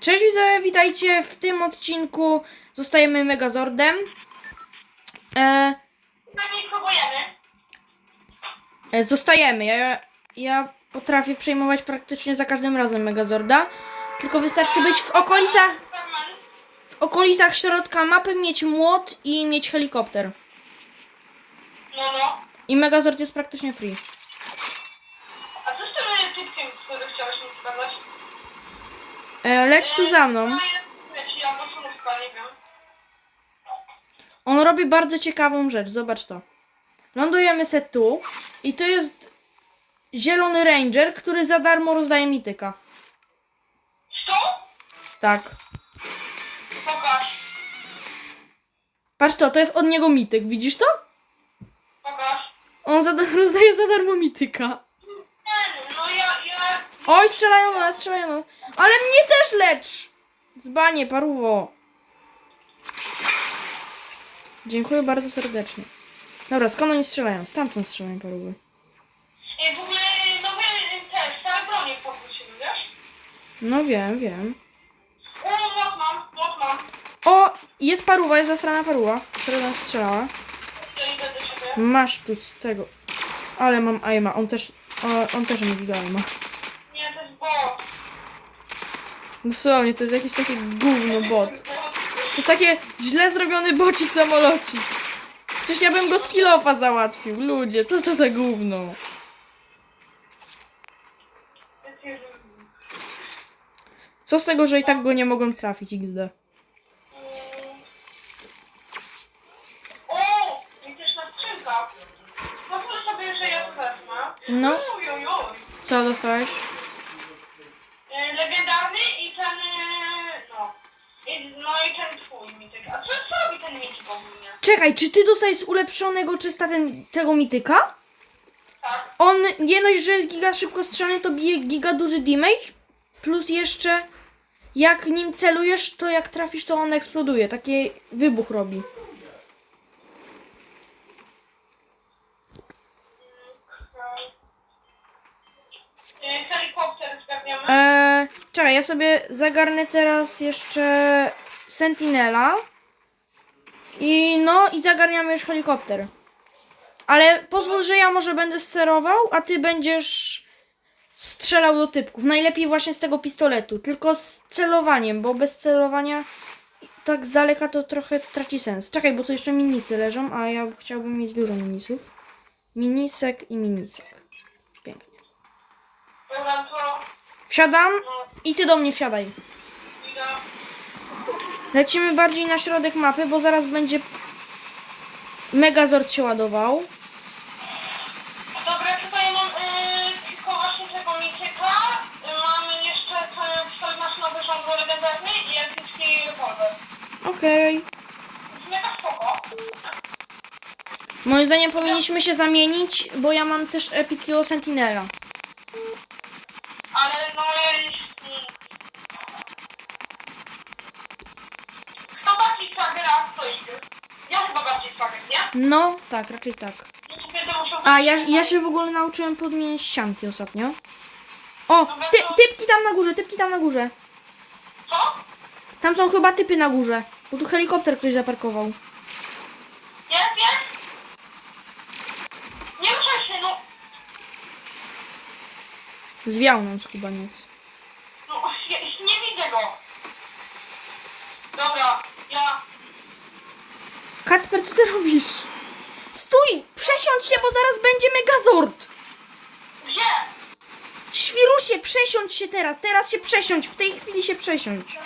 Cześć widzowie, witajcie w tym odcinku. Zostajemy Megazordem. E, próbujemy. e, zostajemy. Ja, ja potrafię przejmować praktycznie za każdym razem Megazorda. Tylko wystarczy być w okolicach, w okolicach środka mapy, mieć młot i mieć helikopter. No, no. I Megazord jest praktycznie free. A co z tym typkiem, który chciałeś mi pokazać? E, leć tu za mną. On robi bardzo ciekawą rzecz, zobacz to. Lądujemy se tu i to jest zielony ranger, który za darmo rozdaje mityka. Co? Tak. Pokaż. Patrz to, to jest od niego mityk, widzisz to? Pokaż. On za, rozdaje za darmo mityka. No ja, ja... Oj, strzelają nas, strzelają nas. Ale mnie też lecz! Dzbanie, paruwo. Dziękuję bardzo serdecznie. Dobra, skąd oni strzelają? Stamtąd strzelają paruwy. I w ogóle nowe te stare bronie powróciły, wiesz? No wiem, wiem. O, młot mam, mam. O, jest paruwa, jest zasrana paruwa, która nas strzelała. Ja idę do siebie. Masz tu z tego. Ale mam aima, on też, o, on też giga aima. Nie, to jest bot. Dosłownie, to jest jakiś taki gówno bot. To jest takie źle zrobiony bocik samolocik. Przecież ja bym go z kilofa załatwił. Ludzie, co to za gówno? Co z tego, że i tak go nie mogą trafić XD? No. Co dostałeś? E, Legendarny ten... No. I, no i ten twój mityk. A co, co robi ten mityk ogólnie? Czekaj, czy ty dostajesz ulepszonego 300 ten, tego mityka? Tak. On nie dość, że jest giga szybko strzelany, to bije giga duży damage. Plus jeszcze jak nim celujesz, to jak trafisz, to on eksploduje. Taki wybuch robi. E, Helikopter zgarniamy. Eee, czekaj, ja sobie zagarnę teraz jeszcze Sentinela. I no, i zagarniamy już helikopter. Ale pozwól, że ja może będę sterował, a ty będziesz strzelał do typków. Najlepiej właśnie z tego pistoletu, tylko z celowaniem, bo bez celowania tak z daleka to trochę traci sens. Czekaj, bo tu jeszcze minisy leżą, a ja chciałbym mieć dużo minisów. Minisek i minisek. Pięknie. Wsiadam No, i ty do mnie wsiadaj. Lecimy bardziej na środek mapy, bo zaraz będzie Megazord się ładował. Dobra, tutaj mam e, tylko właśnie tego mityka. E, Mamy jeszcze pistolet maszynowy rządu legendarny i epicki rewolwer. Okej. Nie tak spoko. Moim zdaniem powinniśmy się zamienić, bo ja mam też epickiego Sentinela. Ale no jeśli... Kto bardziej szwagier, a kto idzie? Ja chyba bardziej szwagier, nie? No, tak, raczej tak. Muszę A ja, ja się w ogóle nauczyłem podmieniać ścianki ostatnio. O, ty, typki tam na górze, typki tam na górze. Co? Tam są chyba typy na górze, bo tu helikopter ktoś zaparkował. Jest, jest? Nie ruszaj się, no. Zwiał nam skubaniec. No, ja, nie widzę go. Dobra, ja... Kacper, co ty robisz? Stój! Przesiądź się, bo zaraz będzie Megazord! Gdzie? Świrusie, przesiądź się teraz, teraz się przesiądź, w tej chwili się przesiądź.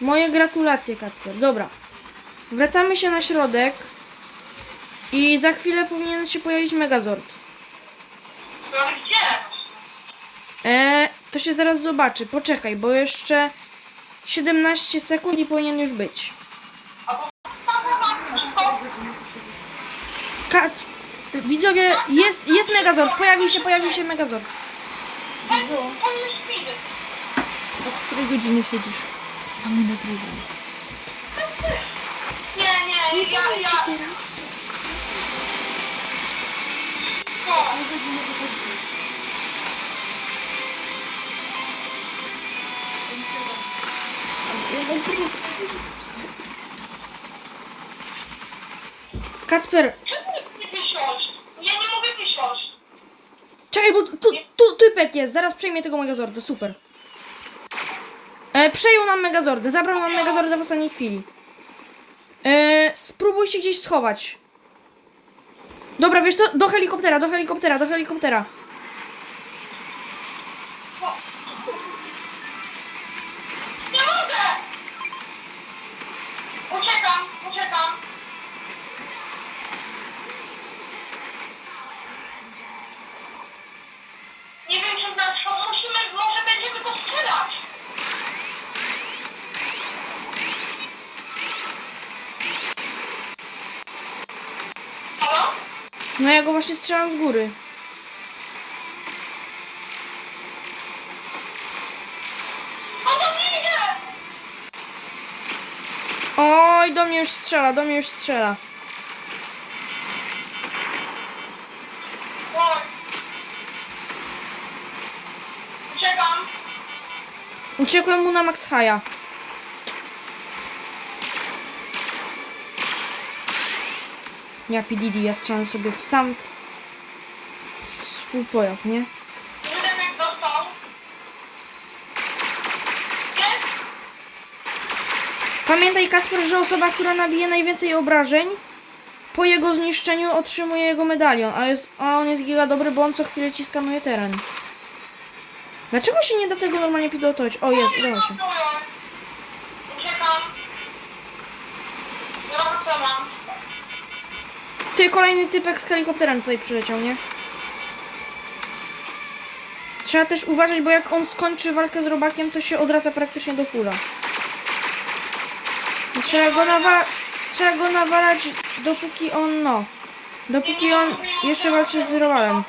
Moje gratulacje, Kacper. Dobra. Wracamy się na środek. I za chwilę powinien się pojawić Megazord. No, gdzie? Eee, to się zaraz zobaczy. Poczekaj, bo jeszcze 17 sekund i powinien już być. A? Kac... Widzowie, jest, jest Megazord. Pojawił się, pojawił się Megazord. Od której godziny siedzisz? Mamy nagrywanie. Nie, nie, ja, ja... teraz? Kacper? Ja nie mogę wysiąść. czekaj, bo tu, tu typek jest, zaraz przejmie tego Megazorda, super. E, przejął nam Megazordę, zabrał nam Megazordę w ostatniej chwili. E, spróbuj się gdzieś schować. Dobra, wiesz co, do helikoptera, do helikoptera, do helikoptera. Nie wiem, czy dlaczego musimy, może będziemy to strzelać. Halo? No ja go właśnie strzelam z góry. Idzie! Oj, do mnie już strzela, do mnie już strzela. Uciekłem mu na Max Haya. Ja PDD, ja strzelam sobie w sam swój pojazd, nie? Pamiętaj Kasper, że osoba, która nabije najwięcej obrażeń po jego zniszczeniu otrzymuje jego medalion, a, jest, a on jest giga dobry, bo on co chwilę ci skanuje teren. Dlaczego się nie da tego normalnie pilotować? O, jest, udało się. Ty, kolejny typek z helikopterem tutaj przyleciał, nie? Trzeba też uważać, bo jak on skończy walkę z robakiem, to się odraca praktycznie do fula. Trzeba go, nawa- trzeba go nawalać, dopóki on, no... Dopóki on jeszcze walczy z robalem.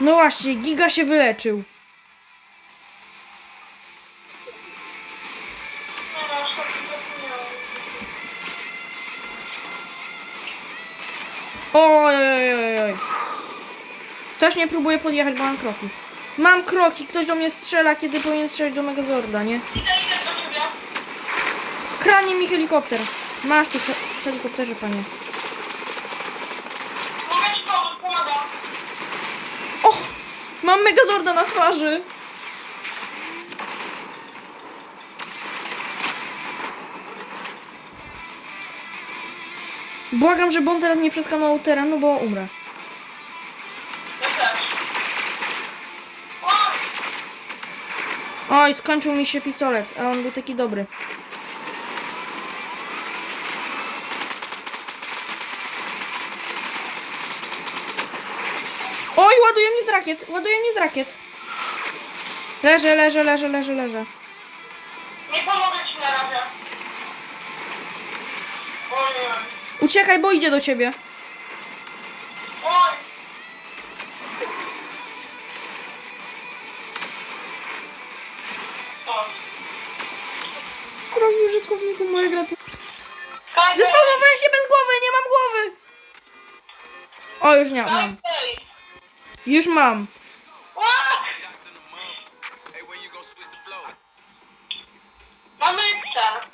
No właśnie, Giga się wyleczył. Oj, oj, oj, oj. Ktoś mnie próbuje podjechać, bo mam kroki. Mam kroki, ktoś do mnie strzela, kiedy powinien strzelać do Megazorda, nie? Kranie mi helikopter. Masz tu helikopterze, panie. Mogę ci pomóc, pomagam. O! Mam Megazorda na twarzy! Błagam, żeby on teraz nie przeskanował terenu, bo umrę. Oj, skończył mi się pistolet, a on był taki dobry. Oj, ładuje mnie z rakiet, ładuje mnie z rakiet. Leżę, leżę, leżę, leżę, leżę. nie pomogę ci na razie. Oj. Uciekaj, bo idzie do ciebie. Oj. Oj. Drogi użytkowniku, moja gra. Zespawnowałem się bez głowy, nie mam głowy. O, już nie mam. Już mam. Ła! Mamy Excel.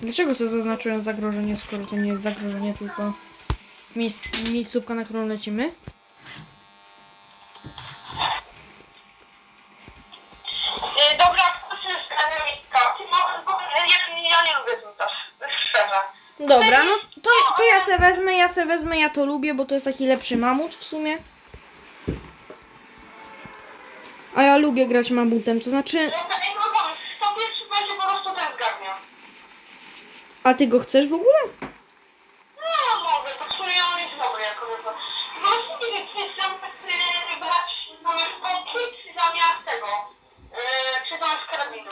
Dlaczego to zaznaczyłem zagrożenie, skoro to nie jest zagrożenie, tylko miejsc, miejscówka, na którą lecimy? Y, Dobra, akademicka. No, bo ja, ja nie lubię też, szczerze. Dobra, no to, to ja se wezmę, ja se wezmę, ja to lubię, bo to jest taki lepszy mamut w sumie. A ja lubię grać mamutem, to znaczy... Ja pomysł. Kto pierwszy będzie po prostu ten zgarnia. A ty go chcesz w ogóle? No, mogę, to w sumie on jest dobry jako prostu nie wiem, czy chcę y, brać zamiast pompy, czy zamiast tego. Czy zamiast karabinu.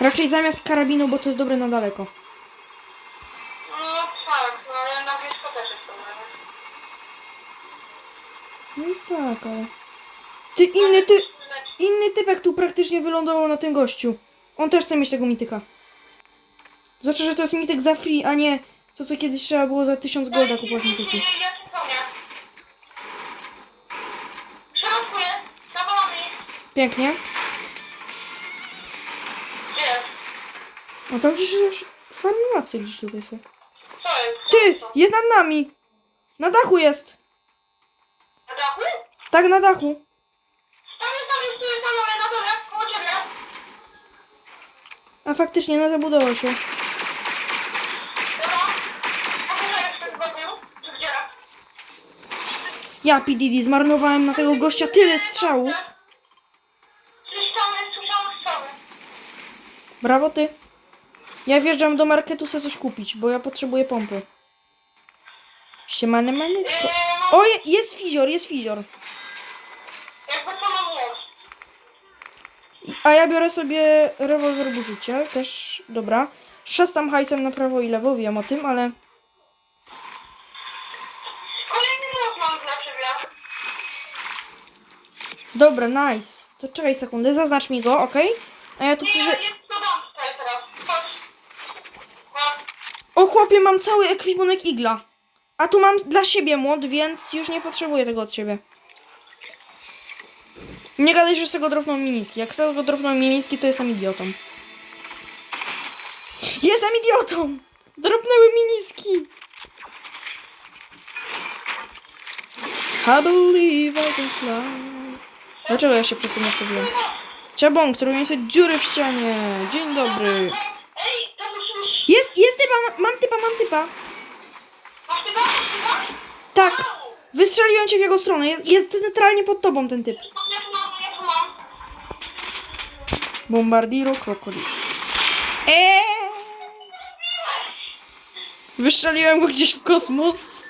Raczej zamiast karabinu, bo to jest dobre na daleko. No tak, no ale na blisko też jest dobre. nie? No tak, ale... Ty, inny ty... Inny typek tu praktycznie wylądował na tym gościu. On też chce mieć tego mityka. Znaczy, że to jest mityk za free, a nie to, co kiedyś trzeba było za 1000 golda kupować mityki. Pięknie. No tam gdzieś już farmacje gdzieś tutaj są. Ty! Jest nad nami! Na dachu jest! Na dachu? Tak, na dachu. Tam jest, tam jest, tu jest, tam, ale na dole, koło ciebie. A faktycznie, no zabudował się. Ja, PDD, zmarnowałem na tego gościa tyle strzałów. Brawo ty. Ja wjeżdżam do marketu sobie coś kupić, bo ja potrzebuję pompy. Siemane maneczko. Eee, no, O, je, jest fizior, jest fizior. jakby co mam młot. A ja biorę sobie rewolwer burzyciel, też, dobra. Szastam hajsem na prawo i lewo, wiem o tym, ale... Dobra, nice. To czekaj sekundę, zaznacz mi go, ok? A ja tu Nie, przyjrzę... O chłopie, mam cały ekwipunek igla. A tu mam dla siebie młot, więc już nie potrzebuję tego od ciebie. Nie gadaj, że z tego dropną miniski. Jak z tego dropną miniski, to jestem idiotą. Jestem idiotą! Dropnęły miniski. I believe I can fly. Dlaczego ja się przesunę przebiłem? Ciabon, który mi dziury w ścianie. Dzień dobry. Jest, jest typa, ma- mam typa, mam typa. Tak, wystrzeliłem cię w jego stronę. Jest, jest centralnie pod tobą ten typ. Ja tu mam, ja tu mam. Bombardiro krokodyl. Eee. Wystrzeliłem go gdzieś w kosmos.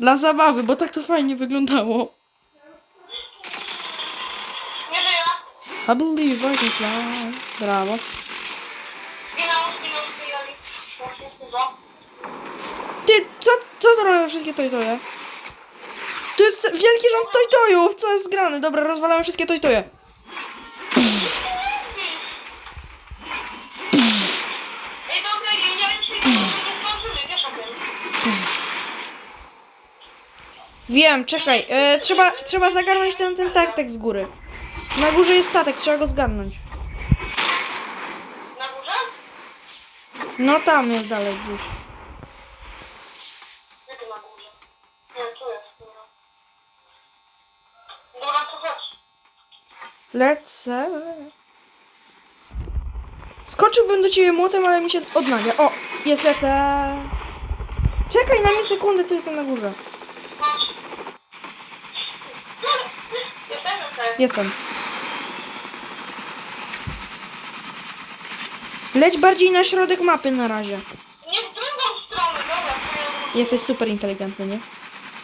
Dla zabawy, bo tak to fajnie wyglądało. I believe I can fly. Brawo. Ty, co, co to robią wszystkie tojtoje? To jest wielki rząd tojtojów, co jest grane? Dobra, rozwalamy wszystkie tojtoje. Ej, dobra, ja nie wiem, czy nie zdążymy, wiesz o tym. Wiem, czekaj, e, trzeba, trzeba zagarnąć ten, ten statek z góry. Na górze jest statek, trzeba go zgarnąć. Na górze? No tam jest dalej gdzieś. Nie tu na górze. Nie, tu jest, dobra. Dobra, to chodź. Lecę. Skoczyłbym do ciebie młotem, ale mi się odnawia. O, jest lecę. Czekaj na mnie sekundę, tu jestem na górze. Chodź. Jesteśmy tutaj. Jestem. Leć bardziej na środek mapy na razie. Nie w drugą stronę, dobra. to ja- Jesteś super inteligentny, nie?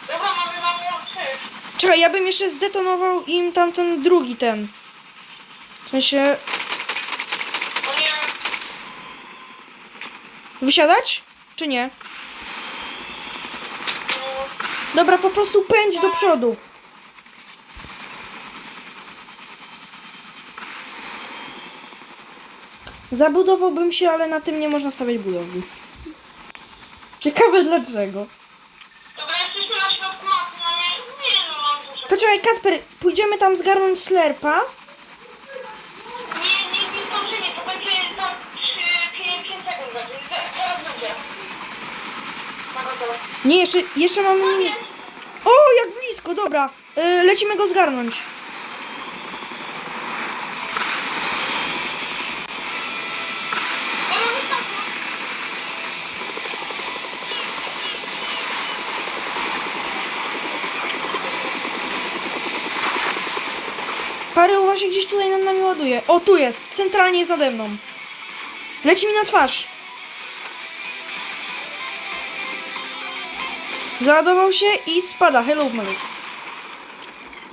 Dobra, mamy mam łączyć. Czekaj, ja bym jeszcze zdetonował im tamten drugi ten. W sensie, nie. wysiadać? Czy nie? mm, Dobra, po prostu pędź do przodu. Zabudowałbym się, ale na tym nie można stawiać budowli. Ciekawe dlaczego. Dobra, jesteśmy na środku mapy, no nie, nie no mam dużo. To czekaj, Kasper, pójdziemy tam zgarnąć slerpa. Nie, nie, nie zdążymy, to będzie za 5 sekund będzie, za- zaraz będzie. Nie, jeszcze, jeszcze mamy minutę. O, jak blisko, dobra. Y, lecimy go zgarnąć. Dobra, wystarczy. Paryła się gdzieś tutaj nad nami ładuje. O, tu jest. Centralnie jest nade mną. Leci mi na twarz. Załadował się i spada. Hello, Mary.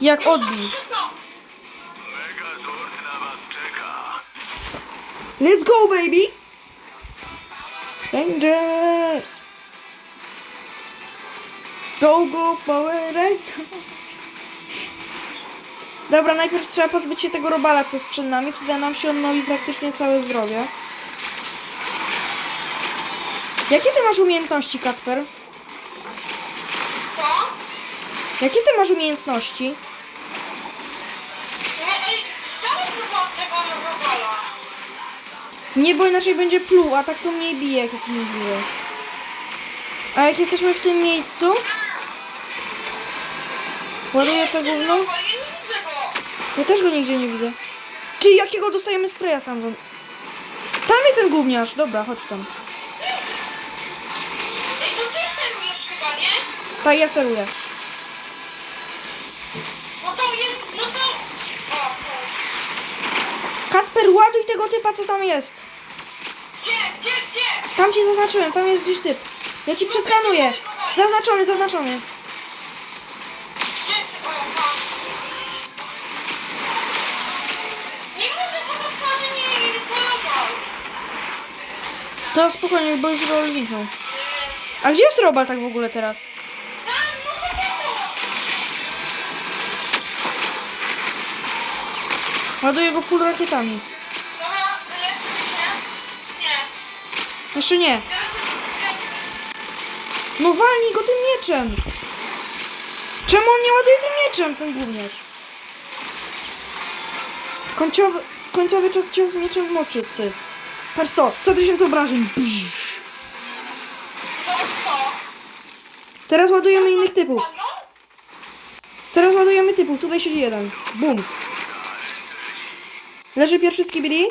Jak odbił. Szybko. Megazord na was czeka. Let's go, baby! Dangerous! Go, go, Power Ranger! Dobra, najpierw trzeba pozbyć się tego robala, co jest przed nami. Wtedy nam się odnowi praktycznie całe zdrowie. Jakie ty masz umiejętności, Kacper? Co? Jakie ty masz umiejętności? Nie, bo inaczej będzie pluł, a tak to mniej bije, jak jesteśmy bije. A jak jesteśmy w tym miejscu? Ładuję to gówno. Ja też go nigdzie nie widzę. Ty, jakiego dostajemy spraya sam? Tam jest ten gówniarz. Dobra, chodź tam. Tak, ja steruję. No no. Kacper, ładuj tego typa, co tam jest. Tam ci zaznaczyłem, tam jest gdzieś typ. Ja ci przeskanuję. Zaznaczony, zaznaczony. To spokojnie, bo już rol zniknął. A gdzie jest robal tak w ogóle teraz? No. Ładuję go full rakietami. Jeszcze nie. No walnij go tym mieczem. Czemu on nie ładuje tym mieczem, ten gówniarz? Końcowy, końcowy cios- mieczem moczycy. Patrz to, 100 tysięcy obrażeń. Bzz. Teraz ładujemy innych typów. Teraz ładujemy typów. Tutaj siedzi jeden. Bum. Leży pierwszy z kibili.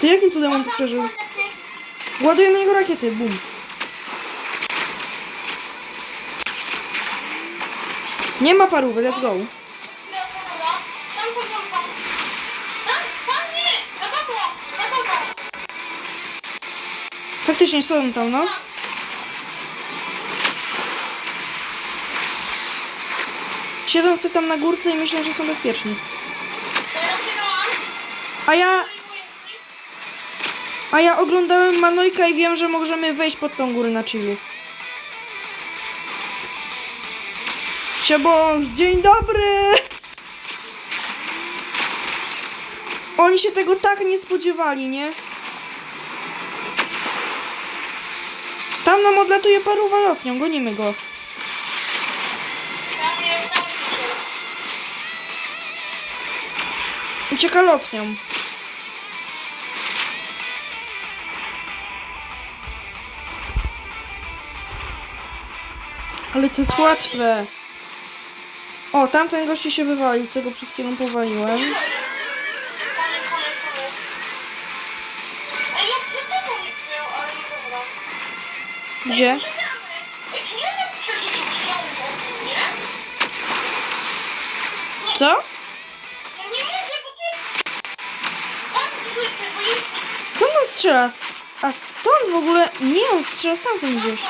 Ty jakim cudem on to przeżył? Ładuję na niego rakiety. Bum. Nie ma parówy, let's go. Faktycznie są tam, no. Siedzą sobie tam na górce i myślą, że są bezpieczni. A ja, a ja oglądałem Manojka i wiem, że możemy wejść pod tą górę na chillu. Siebąż, dzień dobry! Oni się tego tak nie spodziewali, nie? Tam nam odlatuje paruwa lotnią, gonimy go. Ucieka lotnią. Ale to jest łatwe. O, tamten gościu się wywalił, co go przed chwilą powaliłem. Gdzie? Co? Skąd on strzela? A stąd w ogóle... Nie, on strzela stamtąd gdzieś.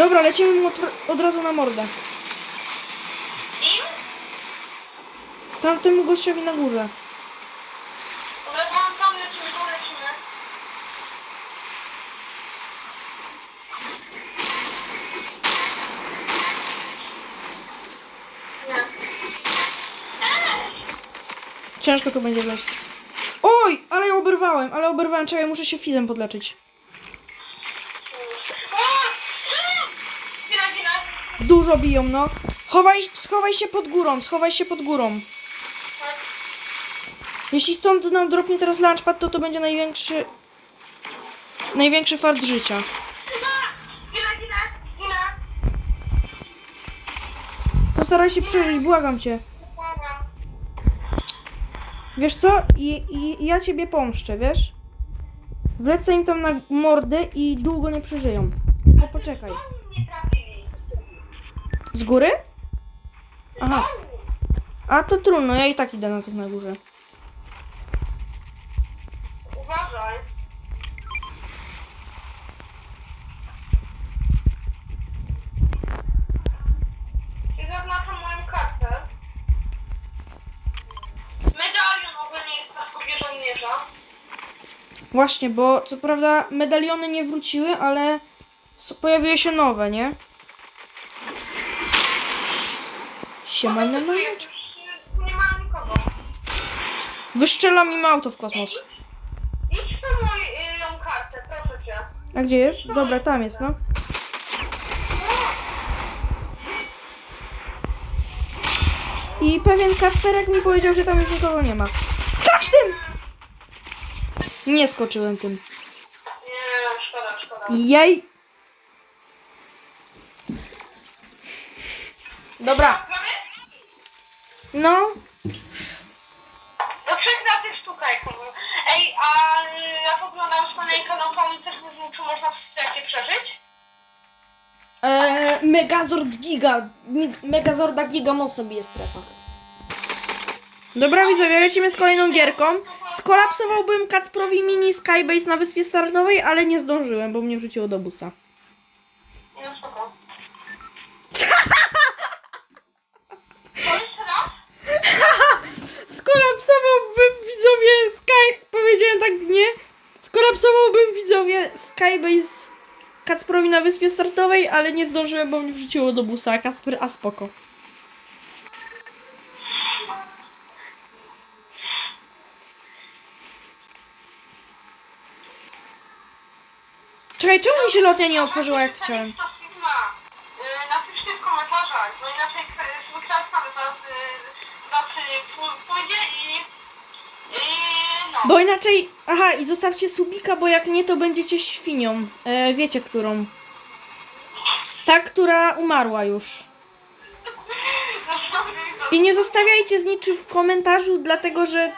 Dobra, lecimy mu od, od razu na mordę. Tamtemu gościowi na górze. Ciężko to będzie wleźć. Oj, ale ja oberwałem, ale oberwałem. Czekaj, muszę się fizem podleczyć. Dużo biją, no. Chowaj, schowaj się pod górą, schowaj się pod górą. Jeśli stąd nam dropnie teraz launchpad, to to będzie największy... Największy fart życia. Postaraj się przeżyć, błagam cię. Wiesz co? I, i ja ciebie pomszczę, wiesz? Wlecę im tam na mordę i długo nie przeżyją. Tylko poczekaj. Nie. Z góry? Aha. A to trudno, ja i tak idę na tych na górze. Uważaj. Ci zaznaczam moją kartę. Medalion ogólnie jest na sobie żołnierza. Właśnie, bo co prawda medaliony nie wróciły, ale pojawiły się nowe, nie? Mać. jest, już nie ma nikogo. Wyszczelam im auto w kosmos. Idź po moją kartę, proszę cię. A gdzie jest? Dobra, tam jest, no. I pewien Kasperek mi powiedział, że tam już nikogo nie ma. Skacz tym! Nie skoczyłem tym. Nie, szkoda, szkoda. Jej! Dobra, No. Do trzech razy sztuka, jak to było. Ej, a y, ja oglądam swoje kanał, to też wiem, czy można w strefie przeżyć? Eee, Megazord Giga. Mi- Megazorda Giga mocno bije strefa. Dobra widzowie, lecimy z kolejną gierką. Skolapsowałbym Kacprowi mini Skybase na wyspie startowej, ale nie zdążyłem, bo mnie wrzuciło do busa. No spoko. To jeszcze raz? Skolapsowałbym widzowie Sky... Powiedziałem tak, nie? Skolapsowałbym widzowie Skybase Kacprowi na wyspie startowej, ale nie zdążyłem, bo mnie wrzuciło do busa. Kacper, a spoko. Czekaj, czemu mi się lotnia nie otworzyła jak chciałem? Bo inaczej... Aha, i zostawcie subika, bo jak nie, to będziecie świnią. E, wiecie, którą. Ta, która umarła już. I nie zostawiajcie z niczym w komentarzu, dlatego że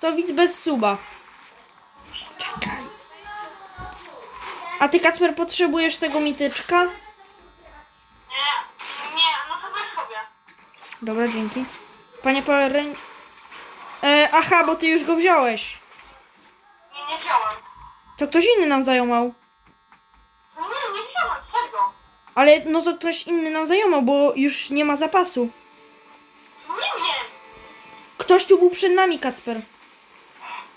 to widz bez suba. Czekaj. A ty, Kacper, potrzebujesz tego mityczka? Nie, nie, no to weź sobie. Dobra, dzięki. Panie Power Ranger... E, aha, bo ty już go wziąłeś. Nie, nie wziąłem. To ktoś inny nam zajomał. No nie, nie wziąłem, serio. Ale no to ktoś inny nam zajomał, bo już nie ma zapasu. Nie wiem. Ktoś tu był przed nami, Kacper.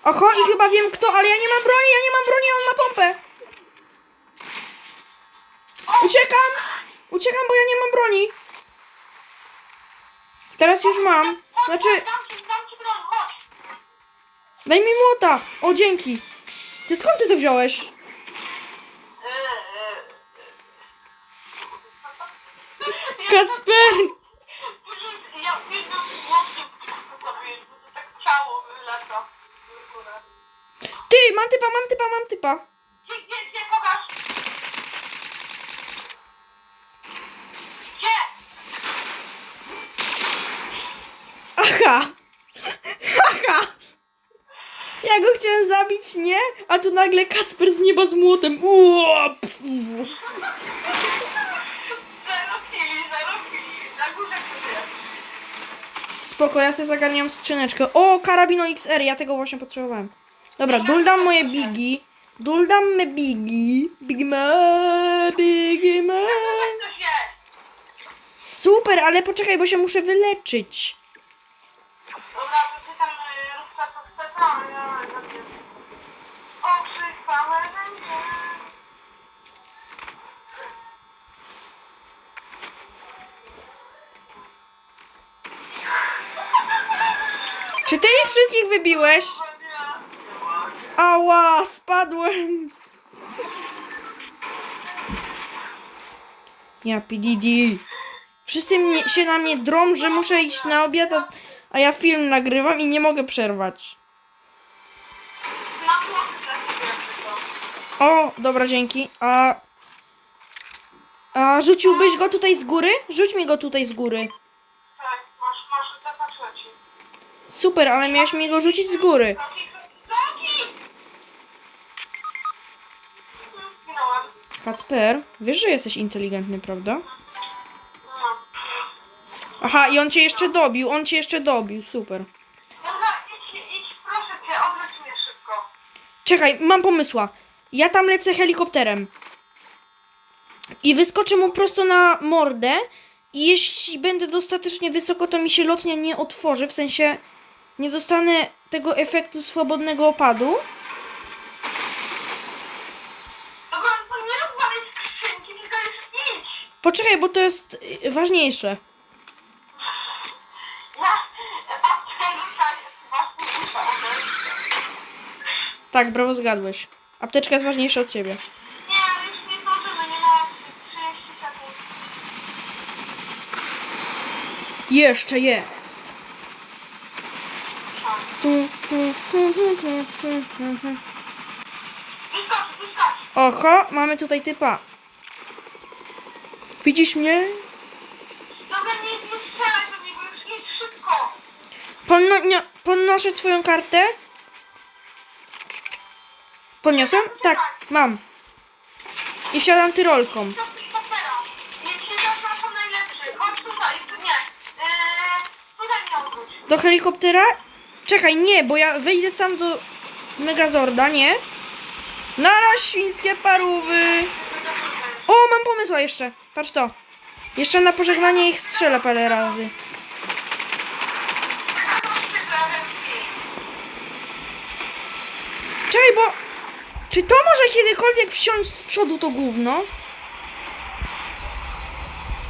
Oho, i chyba wiem kto, ale ja nie mam broni, ja nie mam broni, a on ma pompę. Uciekam! Uciekam, bo ja nie mam broni. Teraz już mam. Znaczy, chodź, dam ci, dam ci broń, chodź. Daj mi młota. O, dzięki. Ty skąd ty to wziąłeś? Kacper! Ty, mam typa, mam typa, mam typa. Gdzie, gdzie, gdzie, pokaż? Gdzie? Aha! Aha! Ja go chciałem zabić, nie? A tu nagle Kacper z nieba z młotem. Uo, pff. Na górze. Spoko, ja sobie zagarniam skrzyneczkę. O, karabino XR, ja tego właśnie potrzebowałem. Dobra, duldam moje bigi. Duldam me bigi. Bigi me. Coś jest. Super, ale poczekaj, bo się muszę wyleczyć. Dobra, to ty tam ja zrobię. Okrzyk Power Ranger. Czy ty ich wszystkich wybiłeś? Ała, spadłem. Ja PDD. Wszyscy mnie, się na mnie drą, że muszę iść na obiad, a- a ja film nagrywam i nie mogę przerwać. Mam młody dla ciebie tylko. O, dobra, dzięki. A, a rzuciłbyś go tutaj z góry? Rzuć mi go tutaj z góry. Tak, masz, masz, ci. Super, ale miałeś mi go rzucić z góry. Zginąłem. Kacper, wiesz, że jesteś inteligentny, prawda? No. Aha, i on cię jeszcze dobił, on cię jeszcze dobił, super. Dobra, idź, idź, proszę cię, szybko. Czekaj, mam pomysła. Ja tam lecę helikopterem. I wyskoczę mu prosto na mordę. I jeśli będę dostatecznie wysoko, to mi się lotnia nie otworzy. W sensie nie dostanę tego efektu swobodnego opadu. Poczekaj, bo to jest y, ważniejsze. Tak, brawo, zgadłeś. Apteczka jest ważniejsza od ciebie. Nie, ale już nie nie Jeszcze jest. Oho, mamy tutaj typa. Widzisz mnie? Dobra, nie nie strzelać niego, już idź nie- podnoszę twoją kartę Podniosłem? Tak, mam. I wsiadam tyrolką. Do helikoptera. Eee. Do helikoptera? Czekaj, nie, bo ja wejdę sam do Megazorda, nie? Naraz świńskie parówy. O, mam pomysła jeszcze. Patrz to. Jeszcze na pożegnanie ich strzelę parę razy. Czekaj, bo... Czy to może kiedykolwiek wsiąść z przodu to gówno?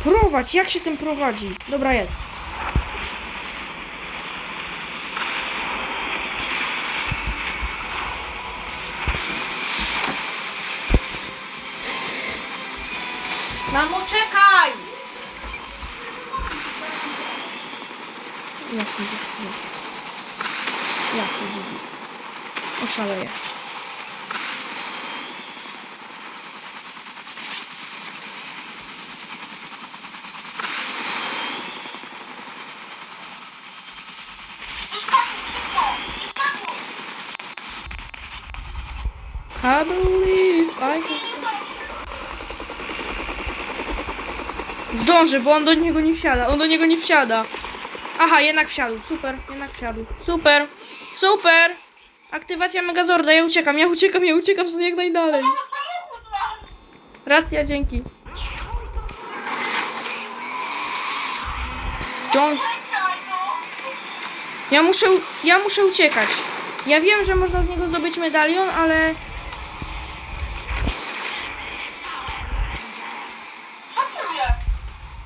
Prowadź, jak się tym prowadzi? Dobra, jest. Mamo, czekaj! Jasne, dziewczyno. Jak to lubi. Oszaleję. I believe I can... Zdąży, bo on do niego nie wsiada. On do niego nie wsiada. Aha, jednak wsiadł. Super, jednak wsiadł. Super, super. Aktywacja Megazorda. Ja uciekam, ja uciekam, ja uciekam stąd jak najdalej. Racja, dzięki. Jones. Ja muszę, ja muszę uciekać. Ja wiem, że można z niego zdobyć medalion, ale...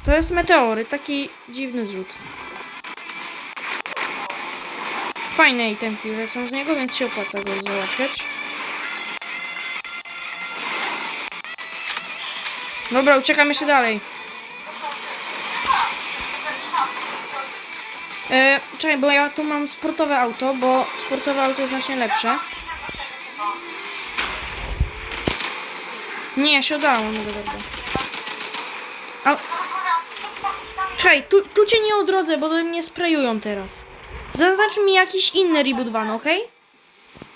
To jest meteory, taki dziwny zrzut. Fajne itemki lecą z niego, więc się opłaca go załatwiać. Dobra, uciekam jeszcze dalej. E, czekaj, bo ja tu mam sportowe auto, bo sportowe auto jest znacznie lepsze. Nie, się udało, no dobra. Czekaj, tu, tu cię nie odrodzę, bo do mnie sprayują teraz. Zaznacz mi jakiś inny reboot van, ok?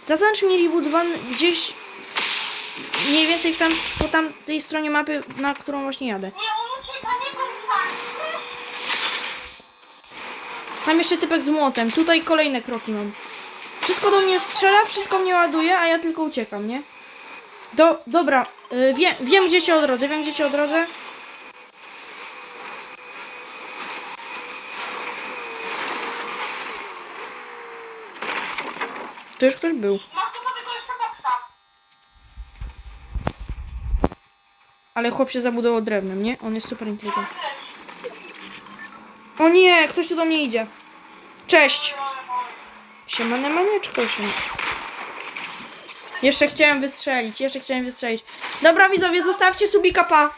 Zaznacz mi reboot van gdzieś w, mniej więcej tam, po tamtej stronie mapy, na którą właśnie jadę. Tam jeszcze typek z młotem. Tutaj kolejne kroki mam. Wszystko do mnie strzela, wszystko mnie ładuje, a ja tylko uciekam, nie? Do, dobra, y, wiem, wiem gdzie się odrodzę, wiem gdzie się odrodzę. To już ktoś był. Ale chłop się zabudował drewnem, nie? On jest super inteligentny. O nie, ktoś tu do mnie idzie. Cześć. Siemane manieczko się. Jeszcze chciałem wystrzelić, jeszcze chciałem wystrzelić. Dobra widzowie, zostawcie subika, pa.